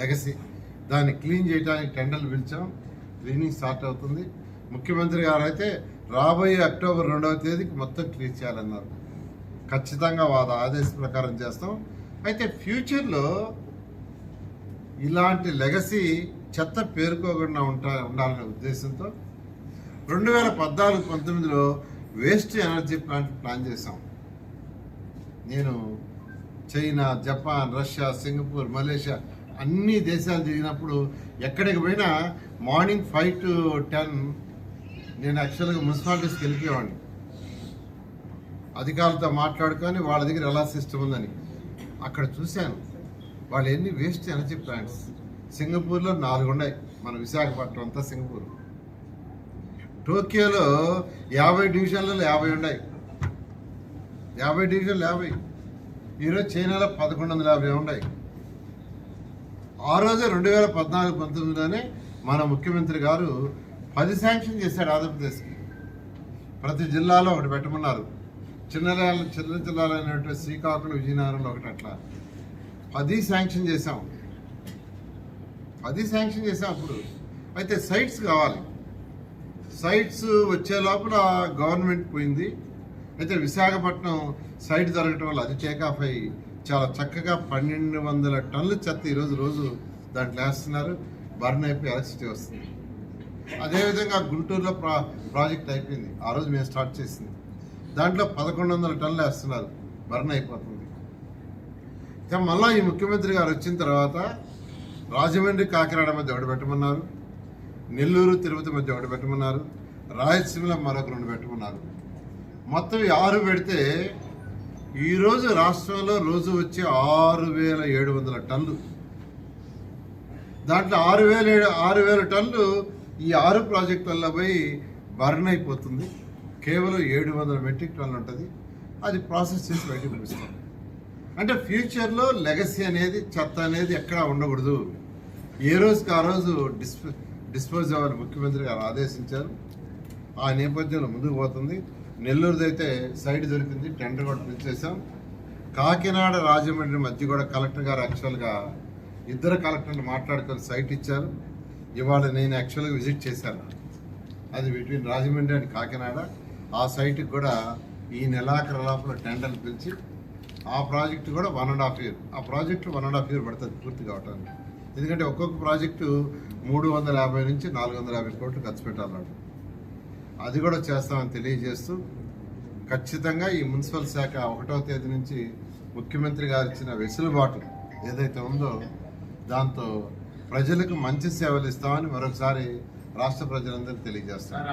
Legacy. దాన్ని clean చేయడానికి టెండర్లు పిలిచాం. క్లీనింగ్ స్టార్ట్ అవుతుంది. ముఖ్యమంత్రి గారు అయితే రాబోయే అక్టోబర్ రెండవ తేదీకి మొత్తం క్లీన్ చేయాలన్నారు. ఖచ్చితంగా వాద ఆదేశం ప్రకారం చేస్తాం. అయితే ఫ్యూచర్లో ఇలాంటి లెగసీ చెత్త పేరుకోకుండా ఉంటా ఉండాలనే ఉద్దేశంతో రెండు వేల పద్నాలుగు పంతొమ్మిదిలో వేస్ట్ ఎనర్జీ ప్లాంట్ ప్లాన్ చేశాం. నేను China Japan Russia Singapore Malaysia అన్ని దేశాలు తిరిగినప్పుడు ఎక్కడికి పోయినా మార్నింగ్ ఫైవ్ టు టెన్ నేను యాక్చువల్గా మున్సిపాలిటీస్కి వెళ్ళిపోయేవాడిని. అధికారులతో మాట్లాడుకొని వాళ్ళ దగ్గర ఎలా సిస్టమ్ ఉందని. అక్కడ చూశాను. వాళ్ళు ఎన్ని వేస్ట్ ఎనర్జీ ప్లాంట్స్ సింగపూర్లో నాలుగు ఉన్నాయి. మన విశాఖపట్నం అంతా సింగపూర్. టోక్యోలో యాభై డివిజన్లలో యాభై ఉన్నాయి. యాభై డివిజన్లు యాభై. ఈరోజు చైనాలో పదకొండు వందల యాభై ఉన్నాయి. ఆ రోజే రెండు వేల పద్నాలుగు పంతొమ్మిదిలోనే మన ముఖ్యమంత్రి గారు పది శాంక్షన్ చేశాడు ఆంధ్రప్రదేశ్కి. ప్రతి జిల్లాలో ఒకటి పెట్టమన్నారు. చిన్న చిన్న జిల్లాలో అయినటువంటి శ్రీకాకుళం విజయనగరంలో ఒకటి అట్లా. పది శాంక్షన్ చేశాం. పది శాంక్షన్ చేశాం అప్పుడు. అయితే సైట్స్ కావాలి. సైట్స్ వచ్చే లోపల గవర్నమెంట్ పోయింది. అయితే విశాఖపట్నం సైట్ జరగటం వల్ల అది టేక్ ఆఫ్ అయ్యి చాలా చక్కగా పన్నెండు వందల టన్నుల చెత్త ఈరోజు రోజు దాంట్లో వేస్తున్నారు. బర్న్ అయిపోయి ఎలక్ట్రిసిటీ వస్తుంది. అదేవిధంగా గుంటూరులో ప్రా ప్రాజెక్ట్ అయిపోయింది. ఆ రోజు మేము స్టార్ట్ చేసింది. దాంట్లో పదకొండు వందల టన్నులు వేస్తున్నారు. బర్న్ అయిపోతుంది. ఇక మళ్ళా ఈ ముఖ్యమంత్రి గారు వచ్చిన తర్వాత రాజమండ్రి కాకినాడ మధ్య ఒకటి పెట్టమన్నారు. నెల్లూరు తిరుపతి మధ్య ఒకటి పెట్టమన్నారు. రాయలసీమలో మరొక రెండు పెట్టమన్నారు. మొత్తం ఆరు పెడితే ఈరోజు రాష్ట్రంలో రోజు వచ్చే ఆరు వేల ఏడు వందల టన్లు దాంట్లో ఆరు వేల ఏడు ఆరు వేల టన్లు ఈ ఆరు ప్రాజెక్టులలో పోయి బర్న్ అయిపోతుంది. కేవలం ఏడు వందల మెట్రిక్ టన్లు ఉంటుంది. అది ప్రాసెస్ చేసి బయటకు పంపిస్తాం. అంటే ఫ్యూచర్లో లెగసీ అనేది చెత్త అనేది ఎక్కడా ఉండకూడదు. ఏ రోజుకి ఆ రోజు డిస్పో డిస్పోజ్ అవ్వాలని ముఖ్యమంత్రి గారు ఆదేశించారు. ఆ నేపథ్యంలో ముందుకు పోతుంది. నెల్లూరుది అయితే సైడ్ దొరికింది టెండర్ కూడా పిలిచేసాం కాకినాడ రాజమండ్రి మధ్య కూడా కలెక్టర్ గారు యాక్చువల్గా ఇద్దరు కలెక్టర్లు మాట్లాడుకొని సైట్ ఇచ్చారు. ఇవాళ నేను యాక్చువల్గా విజిట్ చేశాను. అది బిట్వీన్ రాజమండ్రి అండ్ కాకినాడ. ఆ సైట్కి కూడా ఈ నెలాఖరు లోపల టెండర్లు పిలిచి ఆ ప్రాజెక్టు కూడా వన్ అండ్ హాఫ్ ఇయర్ ఆ project one and half year పడుతుంది పూర్తి కావటానికి. ఎందుకంటే ఒక్కొక్క ప్రాజెక్టు మూడు వందల యాభై నుంచి నాలుగు వందల యాభై కోట్లు ఖర్చు పెట్టాలన్నాడు. అది కూడా చేస్తామని తెలియజేస్తూ ఖచ్చితంగా ఈ మున్సిపల్ శాఖ ఒకటో తేదీ నుంచి ముఖ్యమంత్రి గారు ఇచ్చిన వెసులుబాటు ఏదైతే ఉందో దాంతో ప్రజలకు మంచి సేవలు ఇస్తామని మరొకసారి రాష్ట్ర ప్రజలందరికీ తెలియజేస్తాను.